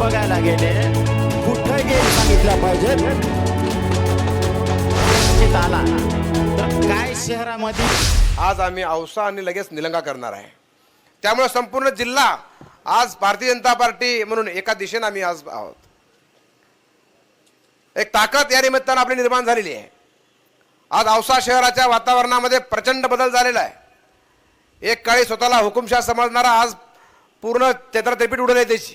बघायला गेले. कुठं गेम सांगितलं पाहिजे? निश्चित आला. तर काय शहरामध्ये? आज आम्ही औसा आणि लगेच निलंगा करणार आहे. त्यामुळे संपूर्ण जिल्हा आज भारतीय जनता पार्टी म्हणून एका दिशेने आम्ही आज आहोत. एक ताकद या निमित्तानं आपली निर्माण झालेली आहे. आज औसा शहराच्या वातावरणामध्ये प्रचंड बदल झालेला आहे. एक काळी स्वतःला हुकुमशाह समजणारा आज पूर्ण तेत्र त्रिपीठ उडवले त्याची.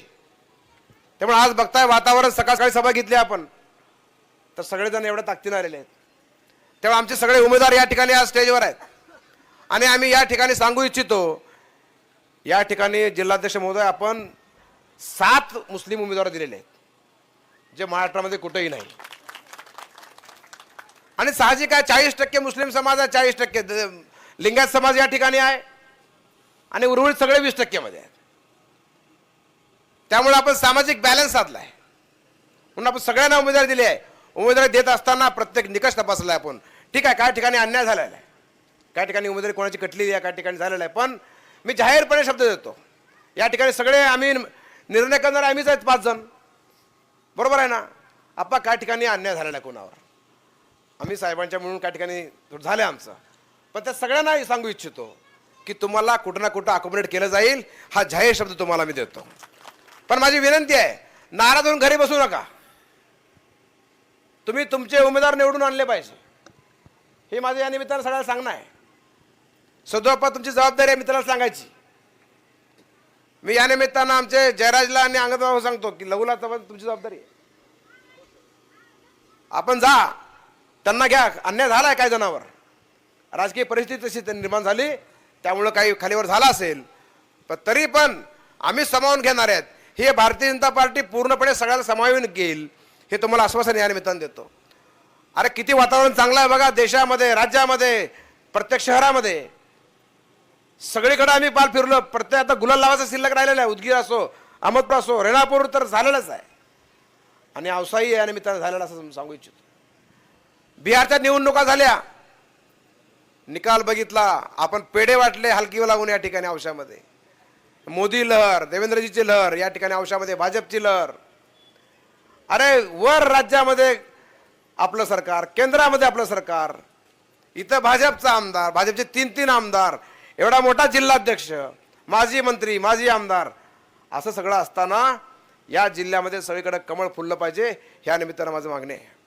त्यामुळे आज बघताय वातावरण सकाळ सकाळी सभा घेतली आपण. तर सगळेजण एवढ्या ताकदीनं आलेले आहेत. तेव्हा आमचे सगळे उमेदवार या ठिकाणी आज स्टेजवर आहेत. आणि आम्ही या ठिकाणी सांगू इच्छितो या ठिकाणी जिल्हाध्यक्ष महोदय आपण सात मुस्लिम उमेदवार दिलेले आहेत जे महाराष्ट्रामध्ये कुठेही नाही. आणि साहजिक आहे चाळीस टक्के मुस्लिम समाज आहे चाळीस टक्के लिंगायत समाज या ठिकाणी आहे. आणि उर्वरित सगळे वीस टक्केमध्ये आहेत. त्यामुळे आपण सामाजिक बॅलन्स साधला आहे म्हणून आपण सगळ्यांना उमेदवारी दिली आहे. उमेदवारी देत असताना प्रत्येक निकष तपासला आहे आपण. ठीक आहे काय ठिकाणी अन्याय झालेला आहे. काय ठिकाणी उमेदवारी कोणाची कटलेली आहे काय ठिकाणी झालेला आहे. पण मी जाहीरपणे शब्द देतो. या ठिकाणी सगळे आम्ही निर्णय करणारे आम्हीच आहेत पाच जण. बरोबर आहे ना? आप्पा काय ठिकाणी अन्याय झालेला आहे कोणावर. आम्ही साहेबांच्या म्हणून काय ठिकाणी झालं आमचं. पण त्या सगळ्यांना सांगू इच्छितो की तुम्हाला कुठं ना कुठं अकोमोडेट केलं जाईल. हा जाहीर शब्द तुम्हाला मी देतो. पण माझी विनंती आहे नाराज होऊन घरी बसू नका. तुम्ही तुमचे उमेदवार निवडून आणले पाहिजे. हे माझं या निमित्तानं सगळ्याला सांगणं आहे. सदोपा तुमची जबाबदारी आहे मित्राला सांगायची. मी या निमित्तानं आमचे जयराजला आणि अंगदबाबू सांगतो की लघुला तर तुमची जबाबदारी आहे. आपण जा त्यांना घ्या अन्याय झाला आहे काही जणावर. राजकीय परिस्थिती तशी तर निर्माण झाली त्यामुळं काही खालीवर झाला असेल. पण तरी पण आम्ही समावून घेणार आहेत. हे भारतीय जनता पार्टी पूर्णपणे सगळ्याला समावून घेईल हे तुम्हाला आश्वासन या निमित्तानं देतो. अरे किती वातावरण चांगलं आहे बघा देशामध्ये राज्यामध्ये प्रत्येक शहरामध्ये. सगळीकडे आम्ही पाल फिरलो. प्रत्येक आता गुलाल लावायचा शिल्लक राहिलेला आहे. उदगीर असो अहमदपूर असो रेणापूर तर झालेलंच आहे. आणि अवसाही या निमित्तानं झालेला असं सांगू इच्छितो. बिहारच्या निवडणुका झाल्या. निकाल बघितला. आपण पेढे वाटले हलकी लागून या ठिकाणी औशामध्ये. मोदी लहर देवेंद्रजीची लहर या ठिकाणी औशामध्ये भाजपची लहर. अरे वर राज्यामध्ये आपलं सरकार केंद्रामध्ये आपलं सरकार. इथं भाजपचा आमदार भाजपचे तीन तीन आमदार एवढा मोठा जिल्हाध्यक्ष माजी मंत्री माजी आमदार. असं सगळं असताना या जिल्ह्यामध्ये सगळीकडे कमळ फुललं पाहिजे ह्या निमित्तानं माझं मागणे आहे.